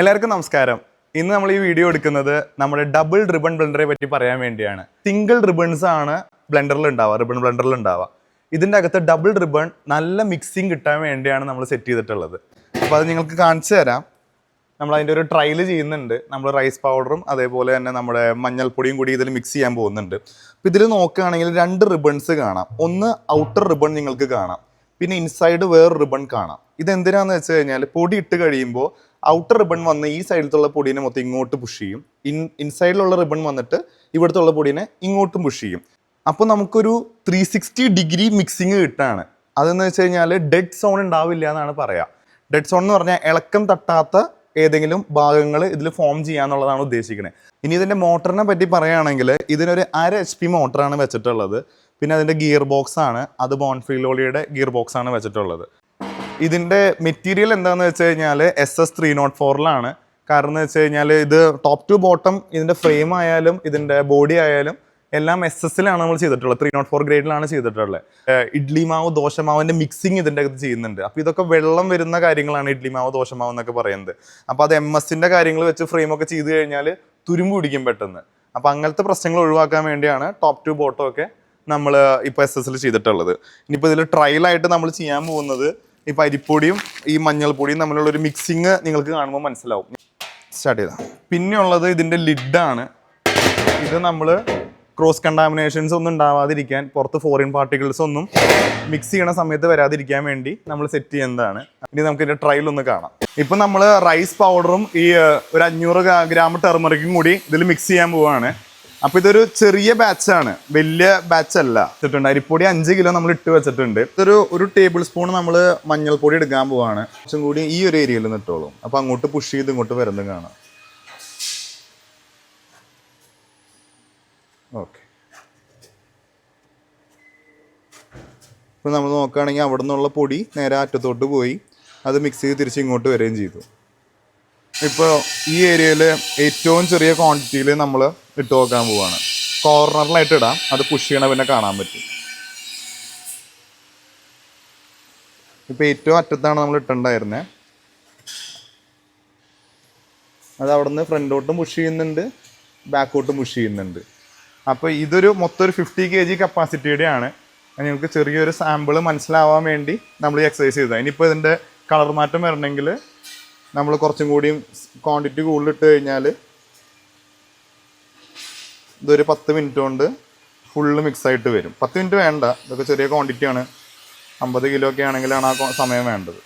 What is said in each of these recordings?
എല്ലാവർക്കും നമസ്കാരം. ഇന്ന് നമ്മൾ ഈ വീഡിയോ എടുക്കുന്നത് നമ്മുടെ ഡബിൾ റിബൺ ബ്ലെൻഡറെ പറ്റി പറയാൻ വേണ്ടിയാണ്. സിംഗിൾ റിബൺസ് ആണ് ബ്ലെൻഡറിൽ ഉണ്ടാവുക റിബൺ ബ്ലെൻഡറിൽ ഉണ്ടാവുക. ഇതിന്റെ അകത്ത് ഡബിൾ റിബൺ നല്ല മിക്സിങ് കിട്ടാൻ വേണ്ടിയാണ് നമ്മൾ സെറ്റ് ചെയ്തിട്ടുള്ളത്. അപ്പോൾ അത് നിങ്ങൾക്ക് കാണിച്ചു തരാം. നമ്മൾ അതിന്റെ ഒരു ട്രയൽ ചെയ്യുന്നുണ്ട്. നമ്മൾ റൈസ് പൗഡറും അതേപോലെ തന്നെ നമ്മുടെ മഞ്ഞൾപ്പൊടിയും കൂടി ഇതിൽ മിക്സ് ചെയ്യാൻ പോകുന്നുണ്ട്. അപ്പോൾ ഇതിൽ നോക്കുകയാണെങ്കിൽ രണ്ട് റിബൺസ് കാണാം. ഒന്ന് ഔട്ടർ റിബൺ നിങ്ങൾക്ക് കാണാം. പിന്നെ ഇൻസൈഡ് വേറെ റിബൺ കാണാം. ഇത് എന്തിനാന്ന് വെച്ച് കഴിഞ്ഞാൽ പൊടി ഇട്ട് കഴിയുമ്പോൾ ഔട്ടർ റിബൺ വന്ന് ഈ സൈഡിലുള്ള പൊടീനെ മൊത്തം ഇങ്ങോട്ട് പുഷ് ചെയ്യും. ഇൻ ഇൻസൈഡിലുള്ള റിബൺ വന്നിട്ട് ഇവിടുത്തെ പൊടീനെ ഇങ്ങോട്ടും പുഷ് ചെയ്യും. അപ്പോൾ നമുക്കൊരു ത്രീ സിക്സ്റ്റി ഡിഗ്രി മിക്സിങ് കിട്ടാണ്. അതെന്ന് വെച്ച് കഴിഞ്ഞാൽ ഡെഡ് സോൺ ഉണ്ടാവില്ല എന്നാണ് പറയാം. ഡെഡ് സോൺ എന്ന് പറഞ്ഞാൽ ഇളക്കം തട്ടാത്ത ഏതെങ്കിലും ഭാഗങ്ങൾ ഇതിൽ ഫോം ചെയ്യാന്നുള്ളതാണ് ഉദ്ദേശിക്കുന്നത് ഇനി ഇതിന്റെ മോട്ടറിനെ പറ്റി പറയുകയാണെങ്കിൽ ഇതിനൊരു അര എച്ച് പി മോട്ടറാണ് വെച്ചിട്ടുള്ളത്. പിന്നെ അതിന്റെ ഗിയർ ബോക്സ് ആണ്. അത് ബോൺഫീലോളിയുടെ ഗിയർ ബോക്സ് ആണ് വെച്ചിട്ടുള്ളത്. ഇതിന്റെ മെറ്റീരിയൽ എന്താണെന്ന് വെച്ച് കഴിഞ്ഞാൽ എസ് എസ് ത്രീ നോട്ട് ഫോറിലാണ് കാരണം എന്ന് വെച്ച് കഴിഞ്ഞാൽ ഇത് ടോപ്പ് ടു ബോട്ടം ഇതിന്റെ ഫ്രെയിം ആയാലും ഇതിന്റെ ബോഡി ആയാലും എല്ലാം എസ് എസിലാണ് നമ്മൾ ചെയ്തിട്ടുള്ളത്. ത്രീ നോട്ട് ഫോർ ഗ്രേഡിലാണ് ചെയ്തിട്ടുള്ളത്. ഇഡ്ലി മാവ് ദോശമാവിന്റെ മിക്സിങ് ഇതിന്റെ അകത്ത് ചെയ്യുന്നുണ്ട്. അപ്പോൾ ഇതൊക്കെ വെള്ളം വരുന്ന കാര്യങ്ങളാണ് ഇഡ്ലി മാവ് ദോശമാവ് എന്നൊക്കെ പറയുന്നത്. അപ്പോൾ അത് എം എസിന്റെ കാര്യങ്ങൾ വെച്ച് ഫ്രെയിമൊക്കെ ചെയ്ത് കഴിഞ്ഞാൽ തുരുമ്പ് പിടിക്കും പെട്ടെന്ന്. അപ്പോൾ അങ്ങനത്തെ പ്രശ്നങ്ങൾ ഒഴിവാക്കാൻ വേണ്ടിയാണ് ടോപ്പ് ടു ബോട്ടം ഒക്കെ നമ്മൾ ഇപ്പോൾ എസ് എസ് എൽ ചെയ്തിട്ടുള്ളത്. ഇനിയിപ്പോൾ ഇതിൽ ട്രയലായിട്ട് നമ്മൾ ചെയ്യാൻ പോകുന്നത് ഇപ്പോൾ അരിപ്പൊടിയും ഈ മഞ്ഞൾപ്പൊടിയും തമ്മിലുള്ള ഒരു മിക്സിങ് നിങ്ങൾക്ക് കാണുമ്പോൾ മനസ്സിലാവും. സ്റ്റാർട്ട് ചെയ്താൽ പിന്നെയുള്ളത് ഇതിന്റെ ലിഡാണ് ഇത് നമ്മൾ ക്രോസ് കണ്ടാമിനേഷൻസ് ഒന്നും ഉണ്ടാവാതിരിക്കാൻ പുറത്ത് ഫോറിൻ പാർട്ടിക്കിൾസ് ഒന്നും മിക്സ് ചെയ്യണ സമയത്ത് വരാതിരിക്കാൻ വേണ്ടി നമ്മൾ സെറ്റ് ചെയ്യുന്നതാണ്. ഇനി നമുക്ക് ഇതിന്റെ ട്രയൽ ഒന്ന് കാണാം. ഇപ്പം നമ്മൾ റൈസ് പൗഡറും ഈ ഒരു അഞ്ഞൂറ് ഗ്രാം ടെർമറിക്കും കൂടി ഇതിൽ മിക്സ് ചെയ്യാൻ പോവാണ്. അപ്പൊ ഇതൊരു ചെറിയ ബാച്ചാണ് വലിയ ബാച്ച് അല്ല. ഇട്ടിട്ടുണ്ട്. അരിപ്പൊടി അഞ്ച് കിലോ നമ്മൾ ഇട്ട് വെച്ചിട്ടുണ്ട്. ഇതൊരു ഒരു ടേബിൾ സ്പൂൺ നമ്മൾ മഞ്ഞൾപ്പൊടി എടുക്കാൻ പോവാണ്. കുറച്ചും കൂടി ഈ ഒരു ഏരിയയിൽ നിന്ന് അപ്പോൾ അപ്പൊ അങ്ങോട്ട് പുഷ് ചെയ്ത് ഇങ്ങോട്ട് വരുന്നത് കാണാം. ഓക്കെ ഇപ്പൊ നമ്മൾ നോക്കുകയാണെങ്കിൽ അവിടെ നിന്നുള്ള പൊടി നേരെ അറ്റത്തോട്ട് പോയി. അത് മിക്സ് ചെയ്ത് തിരിച്ച് ഇങ്ങോട്ട് വരികയും ചെയ്തു. ഇപ്പോൾ ഈ ഏരിയയിൽ ഏറ്റവും ചെറിയ ക്വാണ്ടിറ്റിയിൽ നമ്മൾ ഇട്ട് നോക്കാൻ പോവാണ്. കോർണറിലായിട്ട് ഇടാം. അത് പുഷ് ചെയ്യണ പിന്നെ കാണാൻ പറ്റും. ഇപ്പോൾ ഏറ്റവും അറ്റത്താണ് നമ്മൾ ഇട്ടുണ്ടായിരുന്നത് അത് അവിടെ നിന്ന് ഫ്രണ്ടോട്ടും പുഷ് ചെയ്യുന്നുണ്ട് ബാക്കോട്ടും പുഷ് ചെയ്യുന്നുണ്ട്. അപ്പോൾ ഇതൊരു മൊത്തം ഒരു ഫിഫ്റ്റി കെ ജി കപ്പാസിറ്റിയുടെ ആണ് നിങ്ങൾക്ക് ചെറിയൊരു സാമ്പിൾ മനസ്സിലാവാൻ വേണ്ടി നമ്മൾ ഈ എക്സസൈസ് ചെയ്തത്. ഇനിയിപ്പോൾ ഇതിന്റെ കളർ മാറ്റം വരണമെങ്കിൽ നമ്മൾ കുറച്ചും കൂടിയും ക്വാണ്ടിറ്റി കൂടുതലിട്ട് കഴിഞ്ഞാൽ ഇതൊരു പത്ത് മിനിറ്റ് കൊണ്ട് ഫുള്ള് മിക്സായിട്ട് വരും. പത്ത് മിനിറ്റ് വേണ്ട. ഇതൊക്കെ ചെറിയ ക്വാണ്ടിറ്റി ആണ്. അമ്പത് കിലോ ഒക്കെ ആണെങ്കിലാണ് ആ സമയം വേണ്ടത്.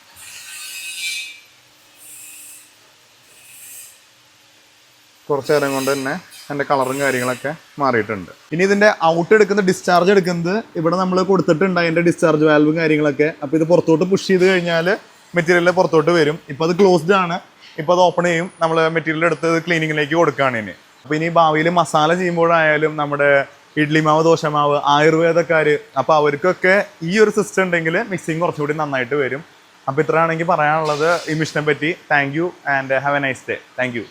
കുറച്ച് നേരം കൊണ്ട് തന്നെ അതിന്റെ കളറും കാര്യങ്ങളൊക്കെ മാറിയിട്ടുണ്ട്. ഇനി ഇതിന്റെ ഔട്ട് എടുക്കുന്ന ഡിസ്ചാർജ് എടുക്കുന്നത് ഇവിടെ നമ്മൾ കൊടുത്തിട്ടുണ്ട് അതിന്റെ ഡിസ്ചാർജ് വാൽവും കാര്യങ്ങളൊക്കെ. അപ്പോൾ ഇത് പുറത്തോട്ട് പുഷ് ചെയ്ത് കഴിഞ്ഞാൽ മെറ്റീരിയൽ പുറത്തോട്ട് വരും. ഇപ്പോൾ അത് ക്ലോസ്ഡ് ആണ്. ഇപ്പോൾ അത് ഓപ്പൺ ചെയ്യും. നമ്മൾ മെറ്റീരിയൽ എടുത്ത് ക്ലീനിങ്ങിലേക്ക് കൊടുക്കുകയാണ് ഇനി. അപ്പോൾ ഇനി ഭാവിയിൽ മസാല ചെയ്യുമ്പോഴായാലും നമ്മുടെ ഇഡ്ലി മാവ് ദോശമാവ് ആയുർവേദക്കാർ അപ്പോൾ അവർക്കൊക്കെ ഈ ഒരു സിസ്റ്റം ഉണ്ടെങ്കിൽ മിക്സിങ് കുറച്ചുകൂടി നന്നായിട്ട് വരും. അപ്പോൾ ഇത്രയാണെങ്കിൽ പറയാനുള്ളത്. ഈ മിഷനെ പറ്റി. Thank you and have a nice day thank you